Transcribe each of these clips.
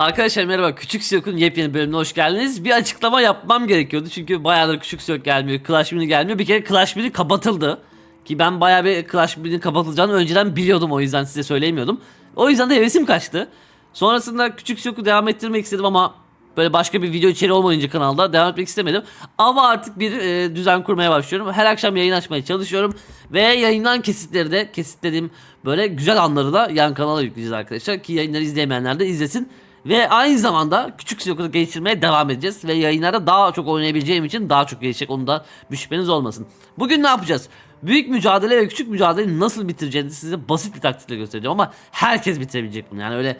Arkadaşlar merhaba Küçük Siyok'un yepyeni bölümüne hoş geldiniz. Bir açıklama yapmam gerekiyordu çünkü bayağıdır Küçük Siyok gelmiyor, Clash Mini gelmiyor. Bir kere Clash Mini kapatıldı. Ki ben bayağı bir Clash Mini'nin kapatılacağını önceden biliyordum o yüzden size söyleyemiyordum. O yüzden de hevesim kaçtı. Sonrasında Küçük Siyok'u devam ettirmek istedim ama böyle başka bir video içeriği olmayınca kanalda devam etmek istemedim. Ama artık bir e, düzen kurmaya başlıyorum. Her akşam yayın açmaya çalışıyorum. Ve yayından kesitleri de kesitlediğim böyle güzel anları da yan kanala yükleyeceğiz arkadaşlar. Ki yayınları izleyemeyenler de izlesin. Ve aynı zamanda küçük silokunu geliştirmeye devam edeceğiz. Ve yayınlarda daha çok oynayabileceğim için daha çok gelişecek. Onu da bir şüpheniz olmasın. Bugün ne yapacağız? Büyük mücadele ve küçük mücadeleyi nasıl bitireceğinizi size basit bir taktikle göstereceğim. Ama herkes bitirebilecek bunu. Yani öyle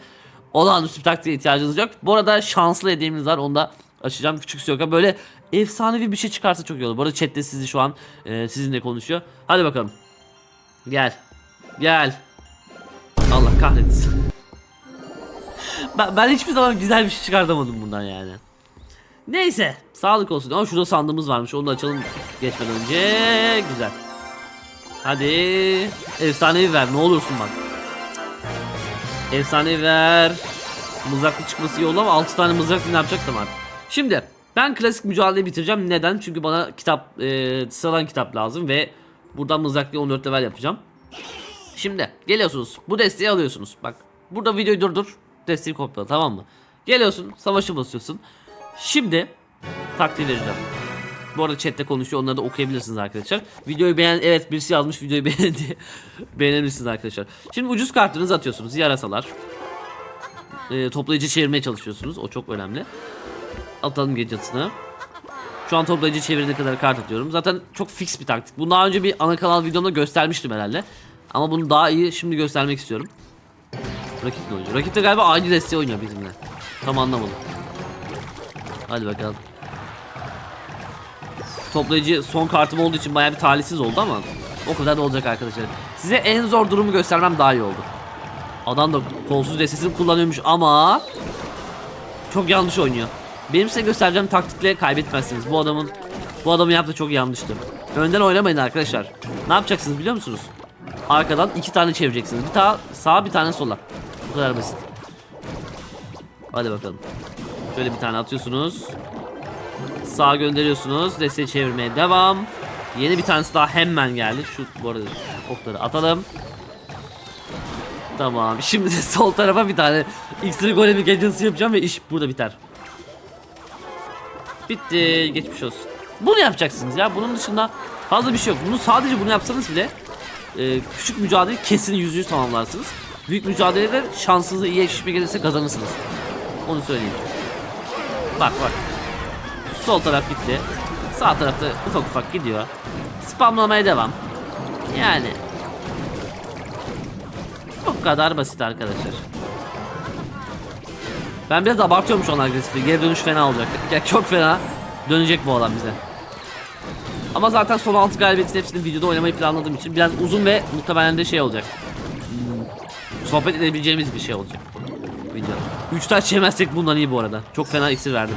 olağanüstü bir taktiğe ihtiyacınız yok. Bu arada şanslı hediyemiz var. Onu da açacağım küçük siyoka. Böyle efsanevi bir şey çıkarsa çok iyi olur. Bu arada chatte sizi şu an e, sizinle konuşuyor. Hadi bakalım. Gel. Gel. Allah kahretsin. Ben, hiçbir zaman güzel bir şey çıkartamadım bundan yani. Neyse sağlık olsun. Ama şurada sandığımız varmış onu da açalım geçmeden önce. Güzel. Hadi. Efsanevi ver ne olursun bak. Efsanevi ver. Mızraklı çıkması iyi oldu ama 6 tane mızraklı ne yapacaksam artık. Şimdi ben klasik mücadeleyi bitireceğim. Neden? Çünkü bana kitap e, sıradan kitap lazım ve buradan mızraklı 14 level yapacağım. Şimdi geliyorsunuz. Bu desteği alıyorsunuz. Bak burada videoyu durdur. Desteği kopyala tamam mı? Geliyorsun. Savaşı basıyorsun. Şimdi taktiği vereceğim. Bu arada chatte konuşuyor. Onları da okuyabilirsiniz arkadaşlar. Videoyu beğen... Evet birisi yazmış videoyu beğen diye. Beğenebilirsiniz arkadaşlar. Şimdi ucuz kartınızı atıyorsunuz. Yarasalar. Ee, toplayıcı çevirmeye çalışıyorsunuz. O çok önemli. Atalım gecesini. Şu an toplayıcı çevirene kadar kart atıyorum. Zaten çok fix bir taktik. Bunu daha önce bir ana kanal videomda göstermiştim herhalde. Ama bunu daha iyi şimdi göstermek istiyorum. Rakip ne oynuyor? Rakip de galiba aynı desteği oynuyor bizimle. Tam anlamadım. Hadi bakalım. Toplayıcı son kartım olduğu için bayağı bir talihsiz oldu ama o kadar da olacak arkadaşlar. Size en zor durumu göstermem daha iyi oldu. Adam da kolsuz destesini kullanıyormuş ama çok yanlış oynuyor. Benim size göstereceğim taktikle kaybetmezsiniz. Bu adamın bu adamın yaptığı çok yanlıştı. Önden oynamayın arkadaşlar. Ne yapacaksınız biliyor musunuz? Arkadan iki tane çevireceksiniz. Bir tane sağa bir tane sola. Bu kadar basit. Hadi bakalım. Şöyle bir tane atıyorsunuz. Sağa gönderiyorsunuz. Desteği çevirmeye devam. Yeni bir tanesi daha hemen geldi. Şu bu arada okları atalım. Tamam. Şimdi de sol tarafa bir tane X-Ray Golemi Agency yapacağım ve iş burada biter. Bitti. Geçmiş olsun. Bunu yapacaksınız ya. Bunun dışında fazla bir şey yok. Bunu sadece bunu yapsanız bile e, küçük mücadele kesin yüz yüz tamamlarsınız. Büyük mücadelede şansınızı iyi eşleşme gelirse kazanırsınız. Onu söyleyeyim. Bak bak. Sol taraf gitti. Sağ tarafta ufak ufak gidiyor. Spamlamaya devam. Yani. Bu kadar basit arkadaşlar. Ben biraz abartıyorum şu an agresifliği. Geri dönüş fena olacak. Ya çok fena dönecek bu adam bize. Ama zaten son 6 galibiyetin hepsini videoda oynamayı planladığım için biraz uzun ve muhtemelen de şey olacak. Sohbet edebileceğimiz bir şey olacak. Video. 3 taş yemezsek bundan iyi bu arada. Çok fena iksir verdim.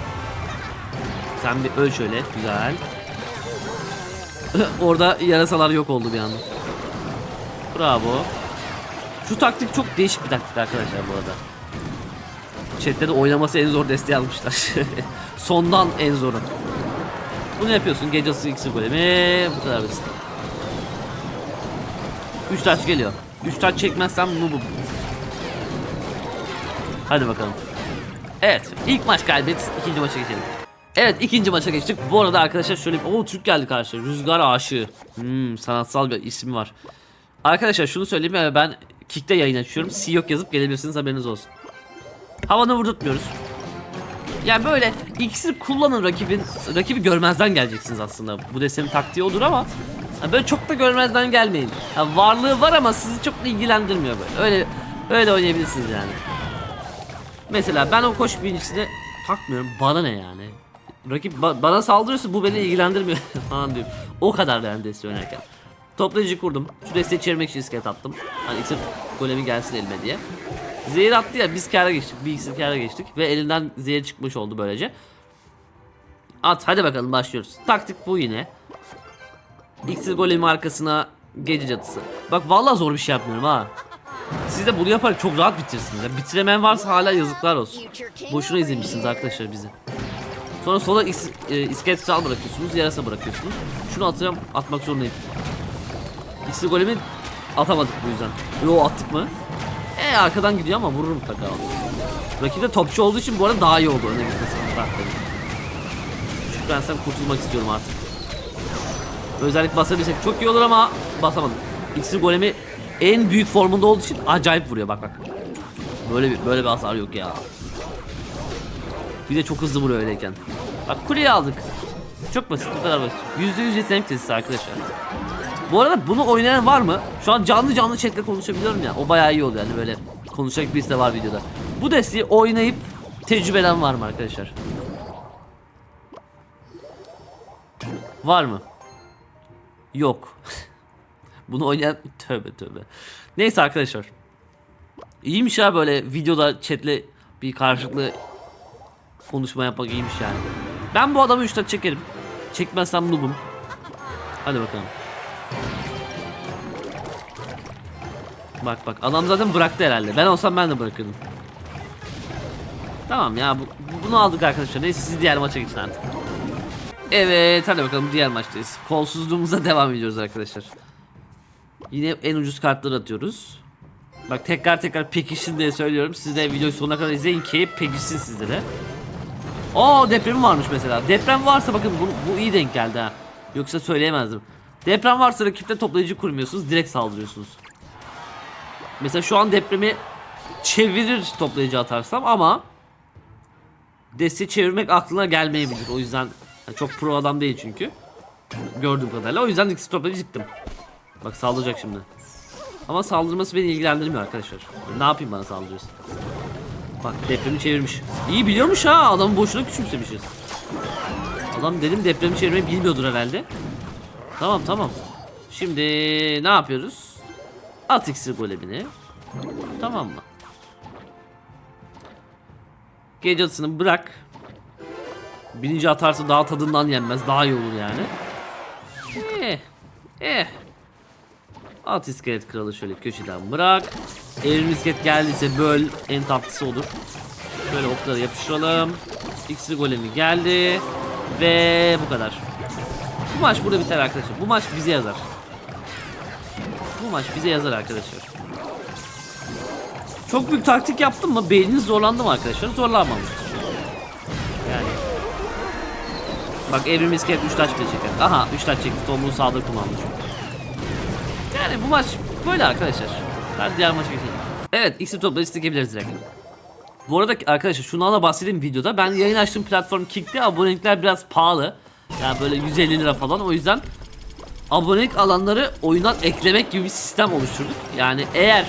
Sen bir öl şöyle. Güzel. Orada yarasalar yok oldu bir anda. Bravo. Şu taktik çok değişik bir taktik arkadaşlar bu arada. Chat'te de oynaması en zor desteği almışlar. Sondan en zoru. Bunu yapıyorsun. Gecesi iksir golemi. Bu kadar basit. 3 taş geliyor. 3 taş çekmezsem bu bu. Hadi bakalım. Evet. ilk maç kaybet. ikinci maça geçelim. Evet ikinci maça geçtik. Bu arada arkadaşlar şöyle bir... Oo Türk geldi karşı. Rüzgar Aşığı. Hmm, sanatsal bir ismi var. Arkadaşlar şunu söyleyeyim ben Kick'te yayın açıyorum. C yok yazıp gelebilirsiniz haberiniz olsun. Havanı vurdurtmuyoruz. Yani böyle iksir kullanın rakibin rakibi görmezden geleceksiniz aslında. Bu desenin taktiği olur ama ha böyle çok da görmezden gelmeyin. Ha varlığı var ama sizi çok da ilgilendirmiyor böyle. Öyle öyle oynayabilirsiniz yani. Mesela ben o koş birincisini takmıyorum. Bana ne yani? Rakip ba- bana saldırıyorsa bu beni ilgilendirmiyor falan diyorum. O kadar yani deste oynarken. Toplayıcı kurdum. Şu desteği çevirmek için iskelet attım. Hani iksir golemi gelsin elime diye. Zehir attı ya biz kâra geçtik. Bir iksir kâra geçtik. Ve elinden zehir çıkmış oldu böylece. At hadi bakalım başlıyoruz. Taktik bu yine. İksir golemi arkasına gece cadısı. Bak vallahi zor bir şey yapmıyorum ha. Siz de bunu yaparak çok rahat bitirirsiniz. Ya bitiremeyen varsa hala yazıklar olsun. Boşuna izlemişsiniz arkadaşlar bizi. Sonra sola is, e, iskelet kral bırakıyorsunuz, yarasa bırakıyorsunuz. Şunu atıyorum, atmak zorundayım. İksir golemi atamadık bu yüzden. Yo attık mı? E arkadan gidiyor ama vurur mutlaka. Rakip de topçu olduğu için bu arada daha iyi oldu öne gitmesi. Çünkü ben sen kurtulmak istiyorum artık. Özellik basabilsek çok iyi olur ama basamadım. İksir golemi en büyük formunda olduğu için acayip vuruyor bak bak. Böyle bir böyle bir hasar yok ya. Bir de çok hızlı vuruyor öyleyken. Bak kuleyi aldık. Çok basit bu kadar basit. %100 yetenek testi arkadaşlar. Bu arada bunu oynayan var mı? Şu an canlı canlı chatle konuşabiliyorum ya. O bayağı iyi oluyor yani böyle konuşacak birisi de var videoda. Bu desteği oynayıp tecrübelen var mı arkadaşlar? Var mı? Yok. Bunu oynayan tövbe tövbe. Neyse arkadaşlar. İyiymiş ya böyle videoda chatle bir karşılıklı konuşma yapmak iyiymiş yani. Ben bu adamı 3 tane çekerim. Çekmezsem noob'um. Hadi bakalım. Bak bak adam zaten bıraktı herhalde. Ben olsam ben de bırakırdım. Tamam ya bu, bunu aldık arkadaşlar. Neyse siz diğer maça geçin artık. Evet hadi bakalım diğer maçtayız. Kolsuzluğumuza devam ediyoruz arkadaşlar. Yine en ucuz kartları atıyoruz. Bak tekrar tekrar pekişsin diye söylüyorum. Siz de videoyu sonuna kadar izleyin ki pekişsin sizde de. Aa deprem varmış mesela. Deprem varsa bakın bu, bu iyi denk geldi ha. Yoksa söyleyemezdim. Deprem varsa rakipte toplayıcı kurmuyorsunuz. Direkt saldırıyorsunuz. Mesela şu an depremi çevirir toplayıcı atarsam ama desteği çevirmek aklına gelmeyebilir. O yüzden yani çok pro adam değil çünkü. Gördüğüm kadarıyla. O yüzden ikisi toplayıcı çıktım. Bak saldıracak şimdi. Ama saldırması beni ilgilendirmiyor arkadaşlar. Ne yapayım bana saldırıyorsun? Bak depremi çevirmiş. İyi biliyormuş ha. Adamı boşuna küçümsemişiz. Adam dedim depremi çevirmeyi bilmiyordur herhalde. Tamam tamam. Şimdi ne yapıyoruz? At iksir golemini. Tamam mı? Gece bırak. Birinci atarsa daha tadından yenmez. Daha iyi olur yani. Eh. Eh. At iskelet kralı şöyle köşeden bırak. Evrim iskelet geldiyse böl. En tatlısı olur. Böyle okları yapıştıralım. İksir golemi geldi. Ve bu kadar. Bu maç burada biter arkadaşlar. Bu maç bize yazar. Bu maç bize yazar arkadaşlar. Çok büyük taktik yaptım mı? Beyniniz zorlandı mı arkadaşlar? Zorlanmamıştır. Bak evrim iskelet 3 taş bile çeker. Aha 3 taş çekti. Tomruğu saldırı kullanmış. Yani bu maç böyle arkadaşlar. Hadi diğer maça geçelim. Evet X'i topları istekebiliriz direkt. Bu arada arkadaşlar şundan da bahsedeyim videoda. Ben yayın açtığım platform Kick'te abonelikler biraz pahalı. Yani böyle 150 lira falan. O yüzden abonelik alanları oyundan eklemek gibi bir sistem oluşturduk. Yani eğer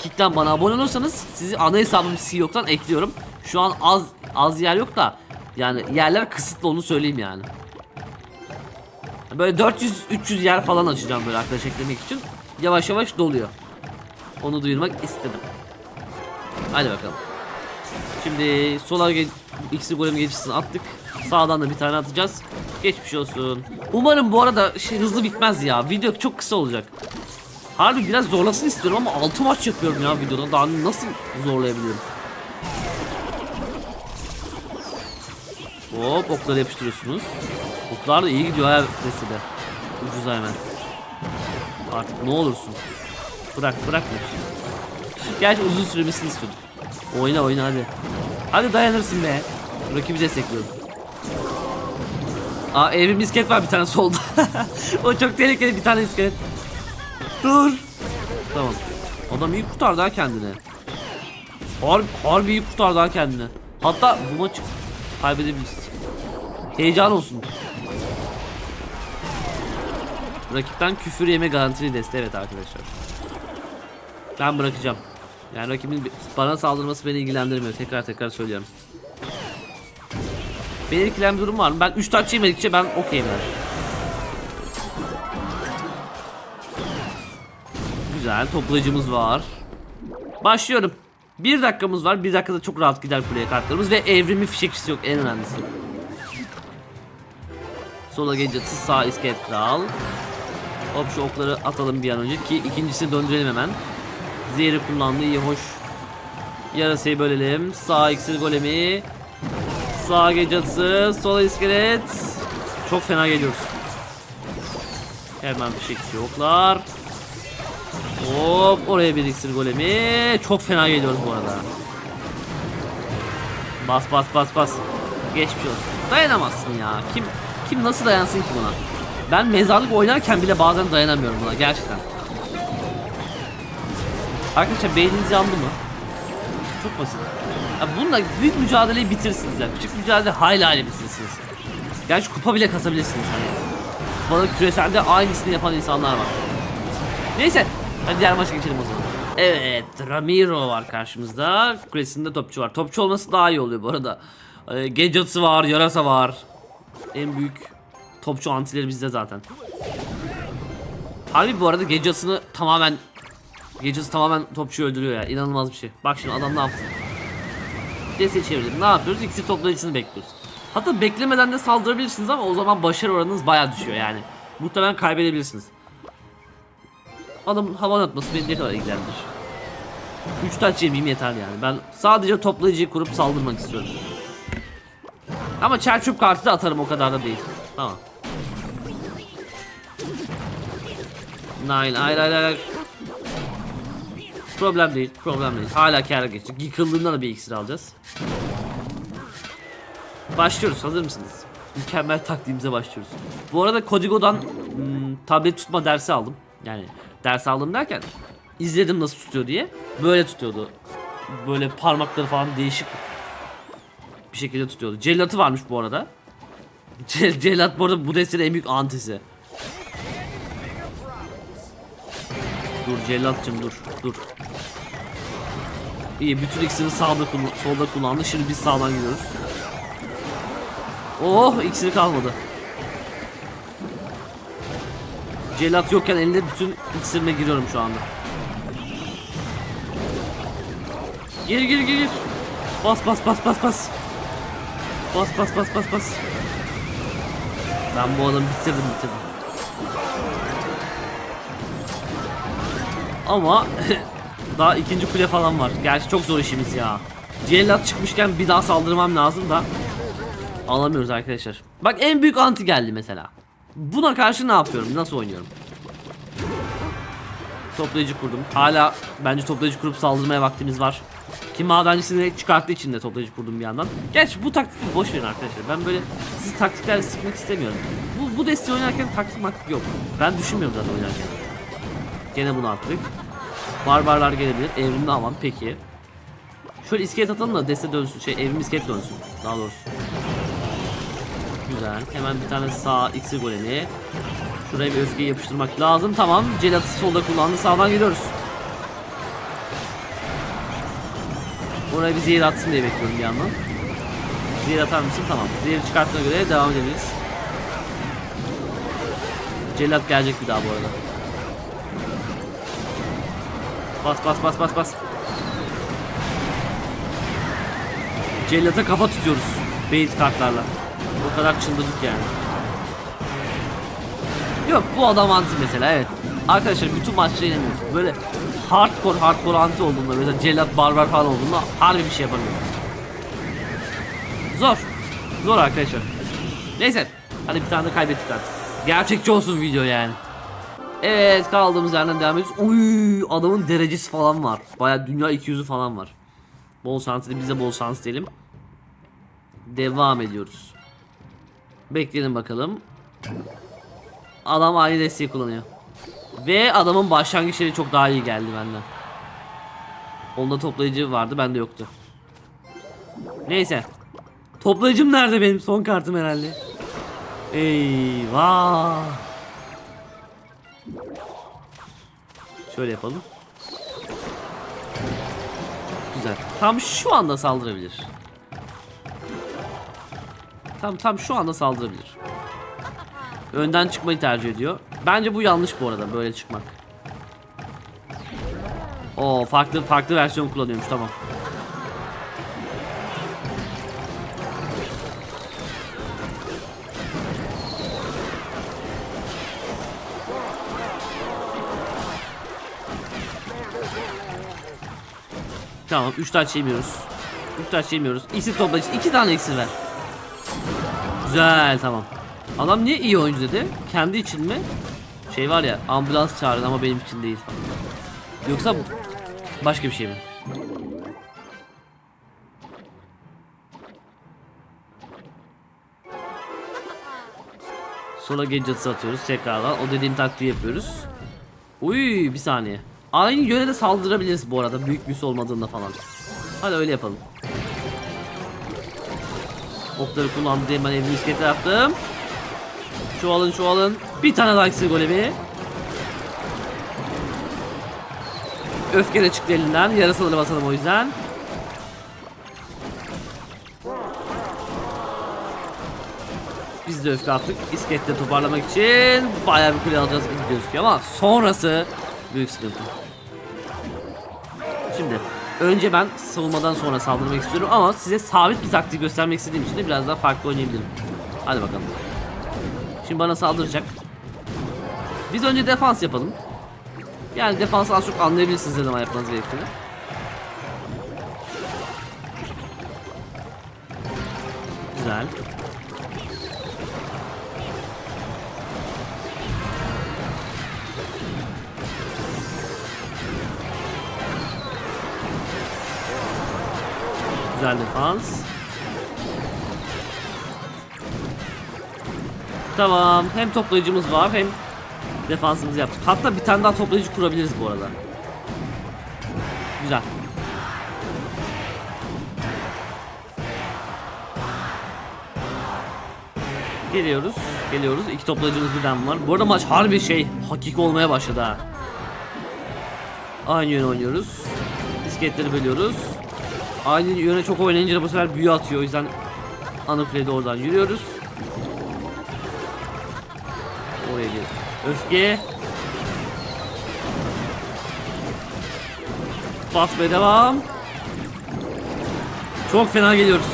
Kick'ten bana abone olursanız sizi ana hesabım CEO'dan ekliyorum. Şu an az az yer yok da yani yerler kısıtlı onu söyleyeyim yani. Böyle 400-300 yer falan açacağım böyle arkadaş eklemek için. Yavaş yavaş doluyor. Onu duyurmak istedim. Hadi bakalım. Şimdi sola X'i golem geçişini attık. Sağdan da bir tane atacağız. Geçmiş olsun. Umarım bu arada şey hızlı bitmez ya. Video çok kısa olacak. Harbi biraz zorlasın istiyorum ama 6 maç yapıyorum ya videoda. Daha nasıl zorlayabilirim? Hop okları yapıştırıyorsunuz. Oklar da iyi gidiyor ha de. Ucuza hemen. Artık ne olursun. Bırak bırakma. Gerçi uzun sürmesini istiyorduk. Oyna oyna hadi. Hadi dayanırsın be. Rakibi destekliyorum. Aa evrim iskelet var bir tane solda. o çok tehlikeli bir tane iskelet. Dur. Tamam. Adam iyi kurtardı ha kendini. Harbi, harbi iyi kurtardı ha kendini. Hatta bu maçı kaybedebiliriz. Heyecan olsun. Rakipten küfür yeme garantili deste evet arkadaşlar. Ben bırakacağım. Yani rakibin bana saldırması beni ilgilendirmiyor. Tekrar tekrar söylüyorum. Beni ilgilen bir durum var mı? Ben 3 taç yemedikçe ben okeyim yani. Güzel toplayıcımız var. Başlıyorum. Bir dakikamız var. Bir dakikada çok rahat gider kuleye kartlarımız ve evrimi fişekçisi yok en önemlisi. Sola gelince sağ iskelet kral. Hop şu okları atalım bir an önce ki ikincisini döndürelim hemen. Zehri kullandı iyi hoş. Yarasayı bölelim. Sağ iksir golemi. Sağ gecesi. Sol iskelet. Çok fena geliyoruz. Hemen fişekçi yoklar. Hop oraya bir iksir golemi. Çok fena geliyoruz bu arada. Bas bas bas bas. Geçmiş olsun. Dayanamazsın ya. Kim kim nasıl dayansın ki buna? Ben mezarlık oynarken bile bazen dayanamıyorum buna gerçekten. Arkadaşlar beyniniz yandı mı? Çok basit. Ya bununla büyük mücadeleyi bitirirsiniz ya. Küçük mücadele hayli hayli bitirirsiniz. Gerçi kupa bile kasabilirsiniz hani. Bana küreselde aynısını yapan insanlar var. Neyse. Hadi diğer maça geçelim o zaman. Evet. Ramiro var karşımızda. Kulesinde topçu var. Topçu olması daha iyi oluyor bu arada. Ee, Gadgets'ı var. Yarasa var. En büyük topçu antileri bizde zaten. Harbi bu arada Gadgets'ını tamamen Gadgets tamamen topçuyu öldürüyor ya. İnanılmaz bir şey. Bak şimdi adam ne yaptı? Dese çevirdim. Ne yapıyoruz? İkisi toplayıcısını bekliyoruz. Hatta beklemeden de saldırabilirsiniz ama o zaman başarı oranınız bayağı düşüyor yani. Muhtemelen kaybedebilirsiniz. Adamın havan atması beni ne kadar ilgilendirir. 3 taç yemeyeyim yeter yani. Ben sadece toplayıcıyı kurup saldırmak istiyorum. Ama çerçöp kartı da atarım o kadar da değil. Tamam. Nine, hayır hayır hayır. Problem değil, problem değil. Hala kâra geçecek. Yıkıldığında da bir iksir alacağız. Başlıyoruz, hazır mısınız? Mükemmel taktiğimize başlıyoruz. Bu arada Kodigo'dan hmm, tablet tutma dersi aldım. Yani ders aldım derken izledim nasıl tutuyor diye. Böyle tutuyordu. Böyle parmakları falan değişik bir şekilde tutuyordu. Cellatı varmış bu arada. Cel Cellat bu arada bu destenin en büyük antisi. Dur cellatçım dur dur. İyi bütün iksiri sağda kullan solda kullandı. Şimdi biz sağdan gidiyoruz. Oh iksiri kalmadı. Cellat yokken elinde bütün iksirine giriyorum şu anda. Gir gir gir. Bas bas bas bas bas. Bas bas bas bas bas. Ben bu adamı bitirdim bitirdim. Ama daha ikinci kule falan var. Gerçi çok zor işimiz ya. Cellat çıkmışken bir daha saldırmam lazım da alamıyoruz arkadaşlar. Bak en büyük anti geldi mesela. Buna karşı ne yapıyorum? Nasıl oynuyorum? Toplayıcı kurdum. Hala bence toplayıcı kurup saldırmaya vaktimiz var. Ki madencisini çıkarttığı için de toplayıcı kurdum bir yandan. Gerçi bu taktikleri boş verin arkadaşlar. Ben böyle sizi taktiklerle sıkmak istemiyorum. Bu, bu desteği oynarken taktik maktik yok. Ben düşünmüyorum zaten oynarken. Gene bunu attık. Barbarlar gelebilir. Evrimli alan peki. Şöyle iskelet atalım da deste dönsün. Şey evrim iskelet dönsün. Daha doğrusu. Güzel. Hemen bir tane sağ iksir golemi. Şuraya bir öfkeyi yapıştırmak lazım. Tamam. Celatı solda kullandı. Sağdan giriyoruz. Oraya bir zehir atsın diye bekliyorum bir yandan. Zehir atar mısın? Tamam. Zehir çıkarttığına göre devam edebiliriz. Celat gelecek bir daha bu arada. Bas bas bas bas bas. Cellat'a kafa tutuyoruz. Base kartlarla. O kadar çıldırdık yani. Yok bu adam anti mesela evet. Arkadaşlar bütün maçta yenemiyoruz. Böyle hardcore hardcore anti olduğunda mesela cellat barbar falan olduğunda harbi bir şey yapamıyorsunuz. Zor. Zor arkadaşlar. Neyse. Hadi bir tane de kaybettik artık. Gerçekçi olsun video yani. Evet kaldığımız yerden devam ediyoruz. Oy adamın derecesi falan var. Baya dünya 200'ü falan var. Bol şans diyelim. Biz de bol şans diyelim. Devam ediyoruz. Bekleyelim bakalım. Adam aynı desteği kullanıyor. Ve adamın başlangıç yeri çok daha iyi geldi benden. Onda toplayıcı vardı bende yoktu. Neyse. Toplayıcım nerede benim son kartım herhalde. Eyvah. Şöyle yapalım. Güzel. Tam şu anda saldırabilir. Tam tam şu anda saldırabilir. Önden çıkmayı tercih ediyor. Bence bu yanlış bu arada böyle çıkmak. O farklı farklı versiyon kullanıyormuş tamam. Tamam 3 taş yemiyoruz. 3 taş yemiyoruz. İksir toplayıcı 2 tane iksir ver. Güzel tamam. Adam niye iyi oyuncu dedi? Kendi için mi? Şey var ya ambulans çağırın ama benim için değil. Yoksa başka bir şey mi? Sola gadgets'ı atıyoruz tekrardan. O dediğim taktiği yapıyoruz. Uy bir saniye. Aynı yöne de saldırabiliriz bu arada büyük büyüsü olmadığında falan. Hadi öyle yapalım. Okları kullandı diye ben evimi iskete yaptım. Çoğalın çoğalın. Bir tane daha iksir golemi. Öfke de çıktı elinden. Yarısını basalım o yüzden. Biz de öfke attık. İskette toparlamak için bayağı bir kule alacağız gibi gözüküyor ama sonrası büyük sıkıntı. Şimdi önce ben savunmadan sonra saldırmak istiyorum ama size sabit bir taktiği göstermek istediğim için de biraz daha farklı oynayabilirim. Hadi bakalım. Şimdi bana saldıracak. Biz önce defans yapalım. Yani defans az çok anlayabilirsiniz ne zaman yapmanız gerektiğini. Güzel. Güzel defans. Tamam. Hem toplayıcımız var hem defansımızı yaptık. Hatta bir tane daha toplayıcı kurabiliriz bu arada. Güzel. Geliyoruz. Geliyoruz. İki toplayıcımız birden var. Bu arada maç harbi şey hakiki olmaya başladı ha. Aynı yöne oynuyoruz. Disketleri bölüyoruz. Aynı yöne çok oynayınca bu sefer büyü atıyor. O yüzden ana kulede oradan yürüyoruz. Öfke. Basmaya devam. Çok fena geliyoruz.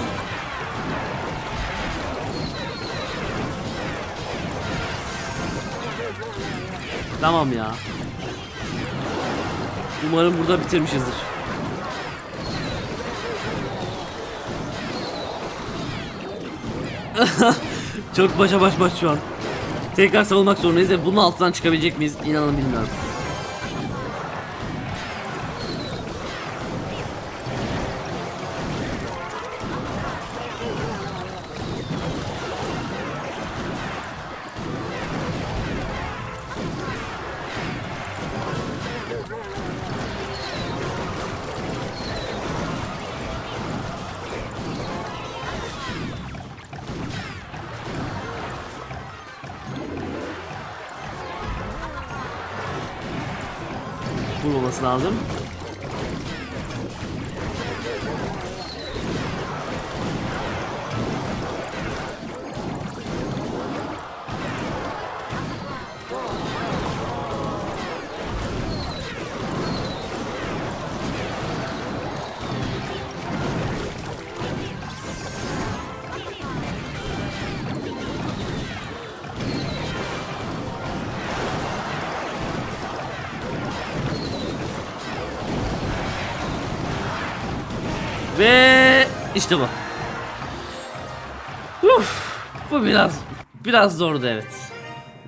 Tamam ya. Umarım burada bitirmişizdir. Çok başa baş baş şu an. Tekrar savunmak zorundayız ve bunun altından çıkabilecek miyiz? İnanın bilmiyorum. Vurulması lazım. Ve işte bu. Uf, bu biraz biraz zordu evet.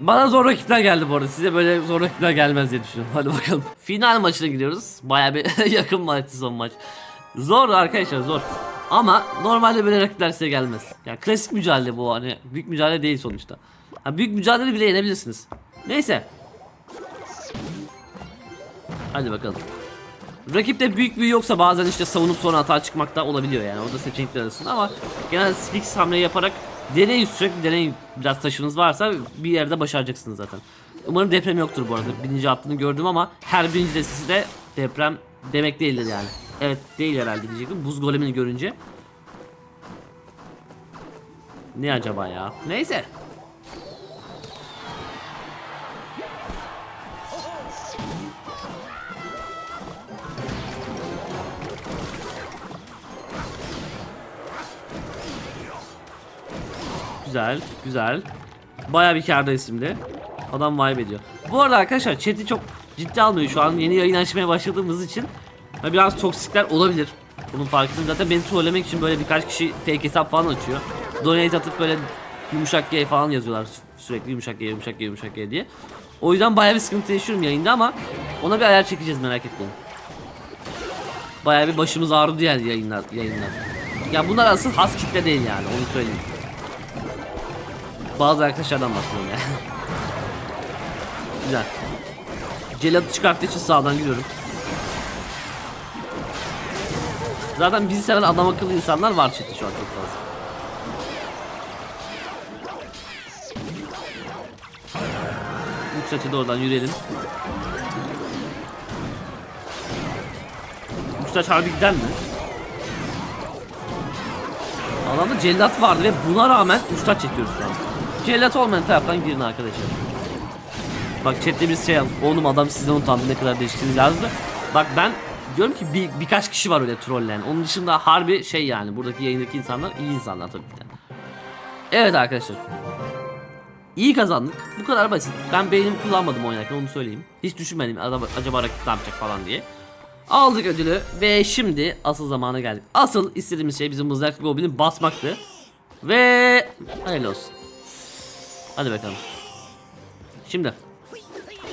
Bana zor rakipler geldi bu arada. Size böyle zor rakipler gelmez diye düşünüyorum. Hadi bakalım. Final maçına gidiyoruz. Baya bir yakın maçtı son maç. Zor arkadaşlar zor. Ama normalde böyle rakipler size gelmez. Yani klasik mücadele bu hani büyük mücadele değil sonuçta. Ha, büyük mücadele bile yenebilirsiniz. Neyse. Hadi bakalım. Rakipte büyük büyü yoksa bazen işte savunup sonra hata çıkmak da olabiliyor yani. O da seçenekler arasında ama genel fix hamle yaparak deneyin sürekli deneyin. Biraz taşınız varsa bir yerde başaracaksınız zaten. Umarım deprem yoktur bu arada. Birinci attığını gördüm ama her birinci destesi de deprem demek değildir yani. Evet değil herhalde diyecektim. Buz golemini görünce. Ne acaba ya? Neyse. Güzel, güzel. Baya bir kardayız şimdi. Adam vibe ediyor. Bu arada arkadaşlar chat'i çok ciddi almıyor şu an yeni yayın açmaya başladığımız için. Biraz toksikler olabilir. Bunun farkındayım. Zaten beni trollemek için böyle birkaç kişi fake hesap falan açıyor. Donate atıp böyle yumuşak G falan yazıyorlar sü- sürekli yumuşak G yumuşak G yumuşak G diye. O yüzden bayağı bir sıkıntı yaşıyorum yayında ama ona bir ayar çekeceğiz merak etmeyin. Bayağı bir başımız ağrıdı yani yayınlar yayınlar. Ya bunlar asıl has kitle değil yani onu söyleyeyim. Bazı arkadaşlardan bahsediyorum yani. Güzel. Celatı çıkarttığı için sağdan gidiyorum. Zaten bizi seven adam akıllı insanlar var chatte şu an çok fazla. Yükselçe doğrudan yürüyelim. Yükselç harbi gider mi? Adamda cellat vardı ve buna rağmen uçtaç çekiyoruz şu an. Cellat olmayan taraftan girin arkadaşlar. Bak chatte bir şey yazmış. Oğlum adam sizden utandı ne kadar değiştiniz yazdı. Bak ben diyorum ki bir, birkaç kişi var öyle trolleyen. Onun dışında harbi şey yani buradaki yayındaki insanlar iyi insanlar tabii ki de. Evet arkadaşlar. İyi kazandık. Bu kadar basit. Ben beynimi kullanmadım oynarken onu söyleyeyim. Hiç düşünmedim adam, acaba rakip ne yapacak falan diye. Aldık ödülü ve şimdi asıl zamana geldik. Asıl istediğimiz şey bizim mızrak goblini basmaktı. Ve hayırlı olsun. Hadi bakalım. Şimdi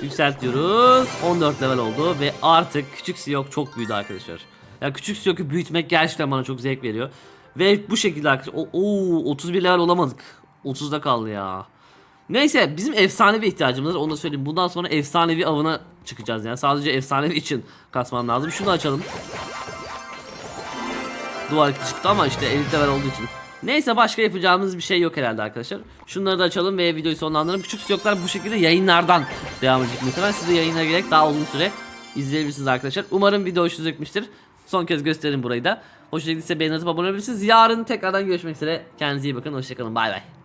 yükseltiyoruz. 14 level oldu ve artık küçük Siyok çok büyüdü arkadaşlar. Ya küçük Siyok'u büyütmek gerçekten bana çok zevk veriyor. Ve bu şekilde arkadaşlar. Oo, 31 level olamadık. 30'da kaldı ya. Neyse bizim efsanevi ihtiyacımız var onu da söyleyeyim. Bundan sonra efsanevi avına çıkacağız yani. Sadece efsanevi için kasmam lazım. Şunu açalım. Duvar çıktı ama işte 50 level olduğu için. Neyse başka yapacağımız bir şey yok herhalde arkadaşlar. Şunları da açalım ve videoyu sonlandıralım. Küçük siyoklar bu şekilde yayınlardan devam edecek muhtemelen. Siz de yayına gerek daha uzun süre izleyebilirsiniz arkadaşlar. Umarım video hoşunuza gitmiştir. Son kez gösterin burayı da. Hoşunuza gittiyse beğeni atıp abone olabilirsiniz. Yarın tekrardan görüşmek üzere. Kendinize iyi bakın. Hoşçakalın. Bay bay.